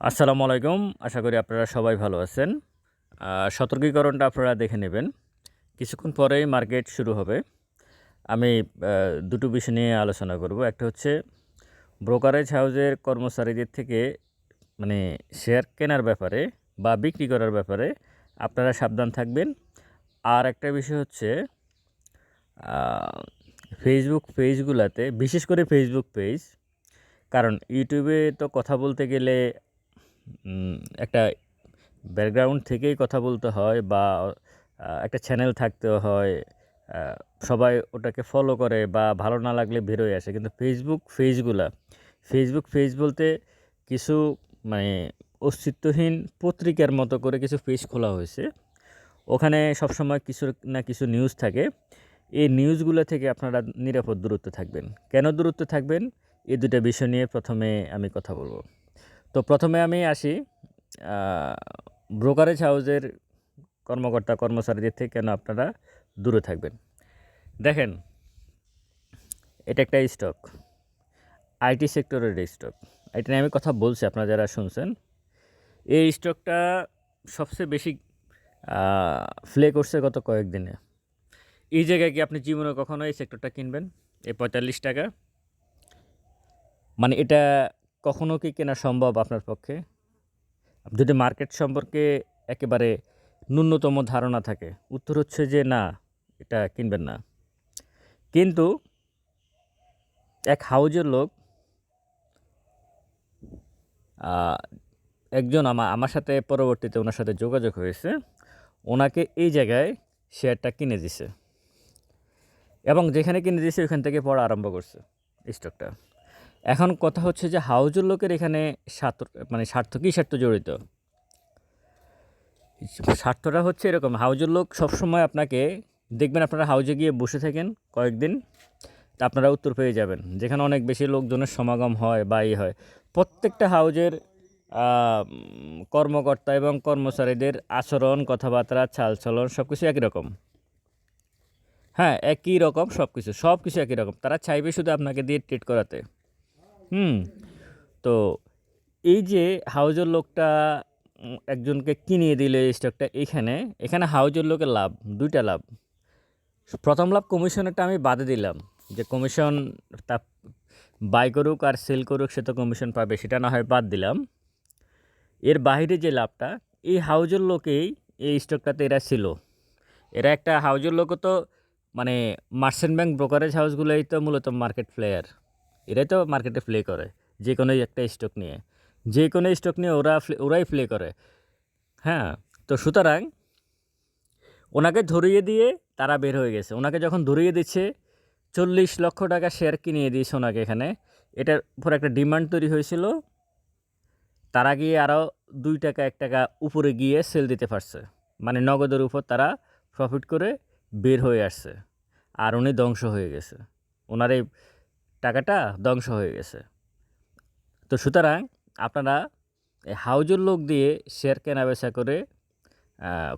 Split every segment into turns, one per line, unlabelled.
আসসালামু আলাইকুম। আশা করি আপনারা সবাই ভালো আছেন। সতর্কীকরণটা আপনারা দেখে নেবেন। কিছুক্ষণ পরেই মার্কেট শুরু হবে। আমি দুটো বিষয় নিয়ে আলোচনা করব। একটা হচ্ছে, ব্রোকারেজ হাউসের কর্মচারীদের থেকে মানে শেয়ার কেনার ব্যাপারে বা বিক্রি করার ব্যাপারে আপনারা সাবধান থাকবেন। আর একটা বিষয় হচ্ছে ফেসবুক পেজগুলোতে বিশেষ করে ফেসবুক পেজ কারণ ইউটিউবে তো কথা বলতে গেলে একটা ব্যাকগ্রাউন্ড থেকেই কথা বলতে হয় বা একটা চ্যানেল থাকতে হয় সবাই ওটাকে ফলো করে বা ভালো না লাগলে বেরোয় আসে। কিন্তু ফেসবুক পেজগুলা ফেসবুক পেজ বলতে কিছু মানে অস্তিত্বহীন পত্রিকার মতো করে কিছু পেজ খোলা হয়েছে। ওখানে সবসময় কিছু না কিছু নিউজ থাকে। এই নিউজগুলো থেকে আপনারা নিরাপদ দূরত্ব থাকবেন। কেন দূরত্ব থাকবেন? এই দুটো বিষয় নিয়ে প্রথমে আমি কথা বলব। তো প্রথমে আমি আসি ব্রোকারেজ হাউসের কর্মকর্তা, কর্মচারীদের থেকে কেন আপনারা দূরে থাকবেন? দেখেন, এটা একটা স্টক, আইটি সেক্টরের স্টক। এটা নিয়ে আমি কথা বলছি, আপনারা যারা শুনছেন। এই স্টকটা সবচেয়ে বেশি ফ্লে করছে গত কয়েকদিনে। এই জায়গায় কি আপনি জীবনে কখনো এই সেক্টরটা কিনবেন? এই পঁয়তাল্লিশ টাকা? মানে এটা কখনো কি কেনা সম্ভব আপনার পক্ষে? যদি মার্কেট সম্পর্কে একেবারে ন্যূনতম ধারণা থাকে, উত্তর হচ্ছে যে না, এটা কিনবেন না। কিন্তু এক হাউজের লোক একজন আমা, আমার সাথে পরবর্তীতে ওনার সাথে যোগাযোগ হয়েছে। ওনাকে এই জায়গায় শেয়ারটা কিনে দিছে। এবং যেখানে কিনে দিয়েছে ওখান থেকে পড়া আরম্ভ করছে স্টকটা এখন কথা হচ্ছে যে হাউজের লোকের এখানে স্বার্থ মানে স্বার্থ কী স্বার্থ জড়িত? স্বার্থটা হচ্ছে এরকম, হাউজের লোক সবসময় আপনাকে, দেখবেন আপনারা হাউজে গিয়ে বসে থাকেন কয়েকদিন, তা আপনারা উত্তর পেয়ে যাবেন। যেখানে অনেক বেশি লোকজনের সমাগম হয় বা ই হয়। প্রত্যেকটা হাউজের কর্মকর্তা এবং কর্মচারীদের আচরণ, কথাবার্তা, চালচলন সব কিছু একই রকম। হ্যাঁ একই রকম সব কিছু সব কিছু একই রকম। তারা চাইবে শুধু আপনাকে দিয়ে ট্রিট করাতে। হুম। তো এই যে হাউজের লোকটা একজনকে কিনিয়ে দিল এই স্টকটা এখানে এখানে হাউজের লোকের লাভ, দুইটা লাভ। প্রথম লাভ কমিশনেরটা আমি বাদে দিলাম, যে কমিশন তা বাই করুক আর সেল করুক সে তো কমিশন পাবে, সেটা না হয় বাদ দিলাম। এর বাইরে যে লাভটা, এই হাউজের লোকেই এই স্টকটাতে এরা ছিল। এরা একটা হাউজের লোকও তো মানে মার্চেন্ট ব্যাংক ব্রোকারেজ হাউসগুলোই তো মূলত মার্কেট প্লেয়ার। এরাই তো মার্কেটে প্লে করে, যে কোনো একটা স্টক নিয়ে। যে কোনো স্টক নিয়ে ওরা ওরাই প্লে করে। হ্যাঁ তো সুতরাং ওনাকে ধরিয়ে দিয়ে তারা বের হয়ে গেছে। ওনাকে যখন ধরিয়ে দিচ্ছে, চল্লিশ লক্ষ টাকা শেয়ার কিনিয়ে দিয়েছে ওনাকে এখানে। এটার উপর একটা ডিমান্ড তৈরি হয়েছিল। তারা গিয়ে আরও দুই টাকা, এক টাকা উপরে গিয়ে সেল দিতে পারছে। মানে নগদের উপর তারা প্রফিট করে বের হয়ে আসছে। আর উনি ধ্বংস হয়ে গেছে। ওনার এই টাকাটা ধ্বংস হয়ে গেছে। তো সুতরাং আপনারা হাউজের লোক দিয়ে শেয়ার কেনা বেচা করে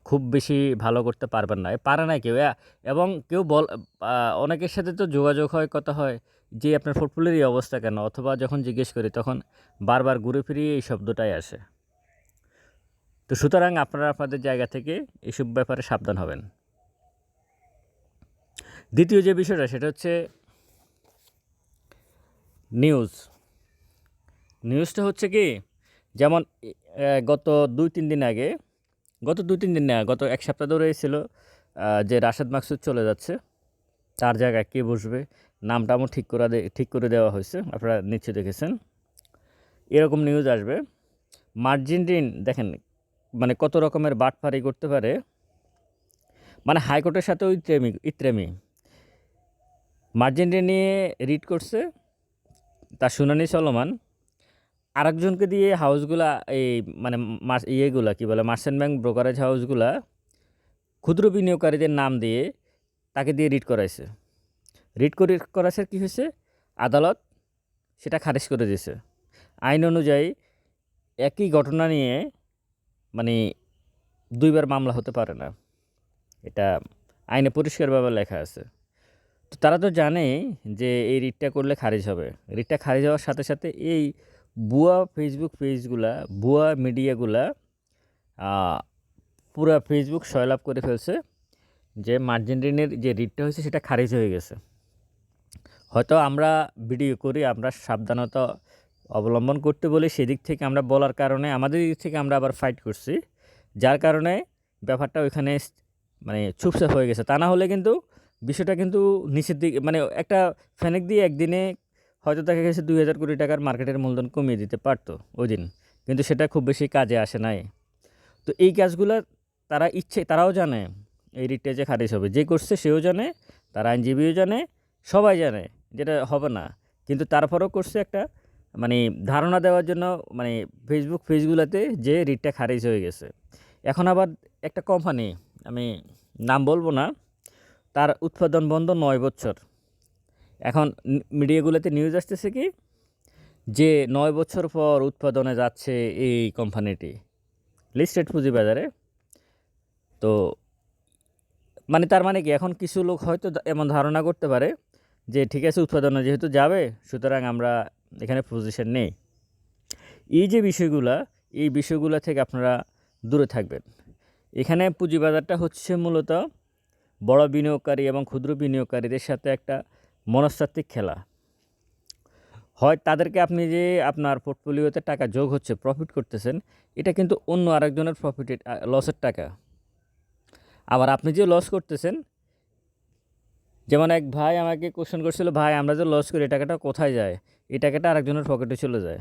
খুব বেশি ভালো করতে পারবেন না। পারে না কেউ। এবং কেউ বল অনেকের সাথে তো যোগাযোগ হয়, কথা হয়, যে আপনার পোর্টফোলিওর অবস্থা কেন? অথবা যখন জিজ্ঞেস করি, তখন বারবার ঘুরে ফিরিয়ে এই শব্দটাই আসে। তো সুতরাং আপনারা আপনাদের জায়গা থেকে এইসব ব্যাপারে সাবধান হবেন। দ্বিতীয় যে বিষয়টা, সেটা হচ্ছে নিউজ। নিউজটা হচ্ছে কি, যেমন গত দুই, তিন দিন আগে, গত দুই, তিন দিন না, গত এক সপ্তাহ ধরেই ছিল যে রাশেদ মাকসুদ চলে যাচ্ছে, তার জায়গায় কে বসবে, নামটা আমার ঠিক করা ঠিক করে দেওয়া হয়েছে, আপনারা নিশ্চয়ই দেখেছেন। এরকম নিউজ আসবে। মার্জিন ঋণ, দেখেন মানে কত রকমের বাটফারি করতে পারে মানে হাইকোর্টের সাথেও ইত্রেমি ইত্রেমি। মার্জিন ঋণ নিয়ে রিড করছে তার শুনানি চলমান। আরেকজনকে দিয়ে হাউসগুলা এই মানে ইয়েগুলা কী বলে মার্চেন্ট ব্যাংক ব্রোকারেজ হাউসগুলা ক্ষুদ্র বিনিয়োগকারীদের নাম দিয়ে তাকে দিয়ে রিড করাইছে। রিড করে করাছে কী হয়েছে আদালত সেটা খারিজ করে দিয়েছে। আইন অনুযায়ী একই ঘটনা নিয়ে মানে দুইবার মামলা হতে পারে না। এটা আইনে পরিষ্কারভাবে লেখা আছে। তো তারা তো জানে যে এই রিটটা করলে খারিজ হবে। রিটটা খারিজ হওয়ার সাথে সাথে এই ভুয়া ফেসবুক পেজগুলা ভুয়া মিডিয়াগুলা পুরা ফেসবুক সয়লাভ করে ফেলছে যে মার্জিন ঋণের যে রিটটা হয়েছে সেটা খারিজ হয়ে গেছে। হয়তো আমরা ভিডিও করি, আমরা সাবধানতা অবলম্বন করতে বলি, সেদিক থেকে আমরা বলার কারণে, আমাদের দিক থেকে আমরা আবার ফাইট করছি। যার কারণে ব্যাপারটা ওইখানে মানে চুপচাপ হয়ে গেছে। তা না হলে কিন্তু বিষয়টা কিন্তু নিচের দিকে মানে একটা ফ্যানেক দিয়ে একদিনে হয়তো দেখা গেছে দুই হাজার কোটি টাকার মার্কেটের মূলধন কমিয়ে দিতে পারতো ওই দিন। কিন্তু সেটা খুব বেশি কাজে আসে নাই। তো এই কাজগুলো তারা ইচ্ছে, তারাও জানে এই রিটটা যে খারিজ হবে। যে করছে সেও জানে, তার আইনজীবীও জানে, সবাই জানে যেটা হবে না। কিন্তু তারপরেও করছে একটা মানে ধারণা দেওয়ার জন্য মানে ফেসবুক পেজগুলোতে যে রিটটা খারিজ হয়ে গেছে। এখন আবার একটা কোম্পানি আমি নাম বলব না তার উৎপাদন বন্ধ নয় বছর। এখন মিডিয়াগুলোতে নিউজ আসতেছে কি? যে নয় বছর পর উৎপাদনে যাচ্ছে এই কোম্পানিটি লিস্টেড পুঁজিবাজারে। তো মানে তার মানে কি? এখন কিছু লোক হয়তো এমন ধারণা করতে পারে যে ঠিক আছে, উৎপাদনে যেহেতু যাবে, সুতরাং আমরা এখানে পজিশন নেই। এই যে বিষয়গুলা, এই বিষয়গুলো থেকে আপনারা দূরে থাকবেন। এখানে পুঁজিবাজারটা হচ্ছে মূলত বড় বিনিয়োগকারী এবং ক্ষুদ্র বিনিয়োগকারীদের সাথে একটা মনস্তাত্ত্বিক খেলা। হয় তাদেরকে আপনি যে আপনার পোর্টফোলিওতে টাকা যোগ হচ্ছে প্রফিট করতেছেন, এটা কিন্তু অন্য আরেকজনের প্রফিটের লসের টাকা। আবার আপনি যে লস করতেছেন, যেমন এক ভাই আমাকে কোশ্চেন করছিল, ভাই, আমরা যে লস করি, এই টাকাটা কোথায় যায়? এই টাকাটা আরেকজনের পকেটে চলে যায়।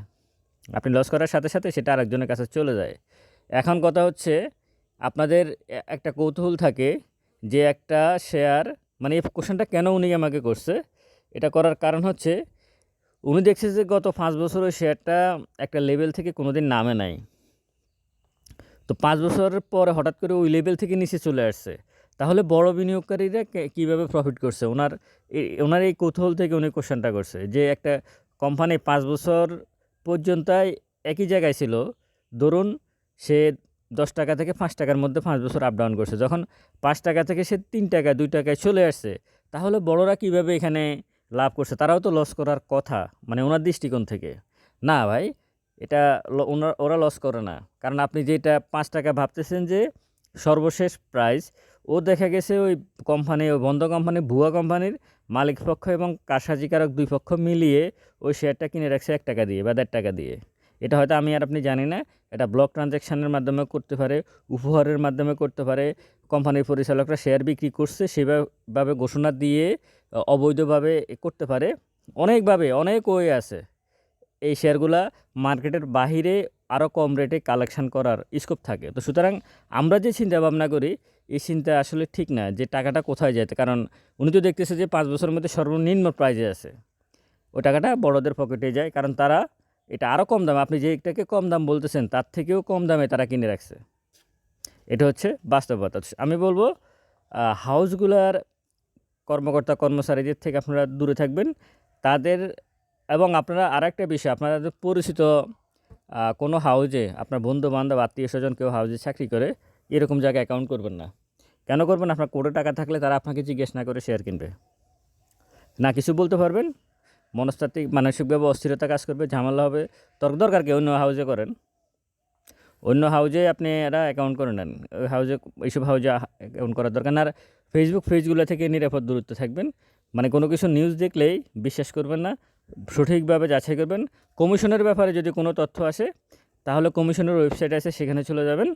আপনি লস করার সাথে সাথে সেটা আরেকজনের কাছে চলে যায়। এখন কথা হচ্ছে, আপনাদের একটা কৌতূহল থাকে যে একটা শেয়ার মানে এই কোশ্চেনটা কেন উনি আমাকে করছে? এটা করার কারণ হচ্ছে, উনি দেখছে যে গত পাঁচ বছর ওই শেয়ারটা একটা লেভেল থেকে কোনোদিন নামে নাই। তো পাঁচ বছরের পরে হঠাৎ করে ওই লেভেল থেকে নিচে চলে আসছে। তাহলে বড় বিনিয়োগকারীরা কীভাবে প্রফিট করছে? ওনার ওনার এই কৌতূহল থেকে উনি কোশ্চেনটা করছে যে একটা কোম্পানি পাঁচ বছর পর্যন্ত একই জায়গায় ছিল। ধরুন সে দশ টাকা থেকে পাঁচ টাকার মধ্যে পাঁচ বছর আপ ডাউন করছে। যখন পাঁচ টাকা থেকে সে তিন টাকা দুই টাকায় চলে আসছে, তাহলে বড়রা কীভাবে এখানে লাভ করছে? তারাও তো লস করার কথা মানে ওনার দৃষ্টিকোণ থেকে। না ভাই, এটা ওনার ওরা লস করে না। কারণ আপনি যেটা পাঁচ টাকা ভাবতেছেন যে সর্বশেষ প্রাইস ও দেখা গেছে ওই কোম্পানি ওই বন্ধ কোম্পানি ভুয়া কোম্পানির মালিক পক্ষ এবং কারসাজিকারক দুই পক্ষ মিলিয়ে ওই শেয়ারটা কিনে রাখছে এক টাকা দিয়ে বা দেড় টাকা দিয়ে। এটা হয়তো আমি আর আপনি জানি না এটা ব্লক ট্রানজ্যাকশানের মাধ্যমে করতে পারে, উপহারের মাধ্যমে করতে পারে। কোম্পানির পরিচালকরা শেয়ার বিক্রি করছে, সেভাবে ঘোষণা দিয়ে অবৈধভাবে করতে পারে। অনেকভাবে, অনেক ওয়ে আছে। এই শেয়ারগুলা মার্কেটের বাহিরে আরও কম রেটে কালেকশান করার স্কোপ থাকে। তো সুতরাং আমরা যে চিন্তা ভাবনা করি, এই চিন্তা আসলে ঠিক না যে টাকাটা কোথায় যায়। কারণ উনি তো দেখতেছে যে পাঁচ বছরের মধ্যে সর্বনিম্ন প্রাইজে আছে। ওই টাকাটা বড়দের পকেটে যায়। কারণ তারা এটা আরও কম দাম, আপনি যেটাকে কম দাম বলতেছেন, তার থেকেও কম দামে তারা কিনে রাখছে। এটা হচ্ছে বাস্তবতা। আমি বলব হাউসগুলার কর্মকর্তা, কর্মচারীদের থেকে আপনারা দূরে থাকবেন। তাদের এবং আপনারা আরেকটা বিষয়, আপনারা পরিচিত কোনো হাউজে আপনার বন্ধু বান্ধব আত্মীয় স্বজন কেউ হাউজে চাকরি করে, এরকম জায়গায় অ্যাকাউন্ট করবেন না। কেন করবেন? আপনার কোটি টাকা থাকলে তারা আপনাকে জিজ্ঞেস না করে শেয়ার কিনবে। না কিছু বলতে পারবেন? মনস্তাত্ত্বিক মানসিকভাবে অস্থিরতা কাজ করবে, ঝামেলা হবে। তর্ক দরকার কি? অন্য হাউজে করেন। অন্য হাউজে আপনি এরা অ্যাকাউন্ট করে নেন। ওই হাউজে এইসব হাউজে অ্যাকাউন্ট করার দরকার না। আর ফেসবুক পেজগুলো থেকে নিরাপদ দূরত্ব থাকবেন। মানে কোনো কিছু নিউজ দেখলেই বিশ্বাস করবেন না। সঠিকভাবে যাচাই করবেন। কমিশনের ব্যাপারে যদি কোনো তথ্য আসে, তাহলে কমিশনের ওয়েবসাইট আছে, সেখানে চলে যাবেন।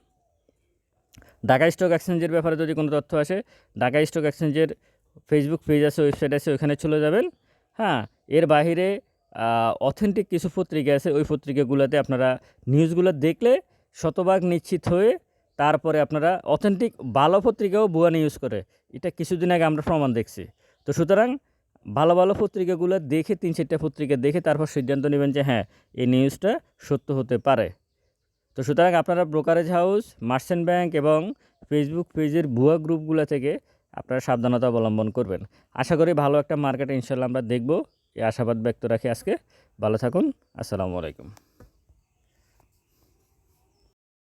ঢাকা স্টক এক্সচেঞ্জের ব্যাপারে যদি কোনো তথ্য আসে, ঢাকা স্টক এক্সচেঞ্জের ফেসবুক পেজ আছে ওয়েবসাইট আছে, ওখানে চলে যাবেন। হ্যাঁ এর বাইরে অথেন্টিক কিছু পত্রিকা আছে, ওই পত্রিকাগুলোতে আপনারা নিউজগুলো দেখলে শতভাগ নিশ্চিত হয়ে তারপরে আপনারা অথেন্টিক ভালো পত্রিকাও ভুয়া নিউজ করে। এটা কিছুদিন আগে আমরা প্রমাণ দেখছি। তো সুতরাং ভালো ভালো পত্রিকাগুলো দেখে, তিন চারটা পত্রিকা দেখে তারপর সিদ্ধান্ত নেবেন যে হ্যাঁ এই নিউজটা সত্য হতে পারে। তো সুতরাং আপনারা ব্রোকারেজ হাউস মার্চেন্ট ব্যাংক এবং ফেসবুক পেজের ভুয়া গ্রুপগুলো থেকে আপনারা সাবধানতা অবলম্বন করবেন। আশা করি ভালো একটা মার্কেট ইনশাল্লাহ আমরা দেখব। এই আশাবাদ ব্যক্ত রাখি আজকে। ভালো থাকুন। আসসালামু আলাইকুম।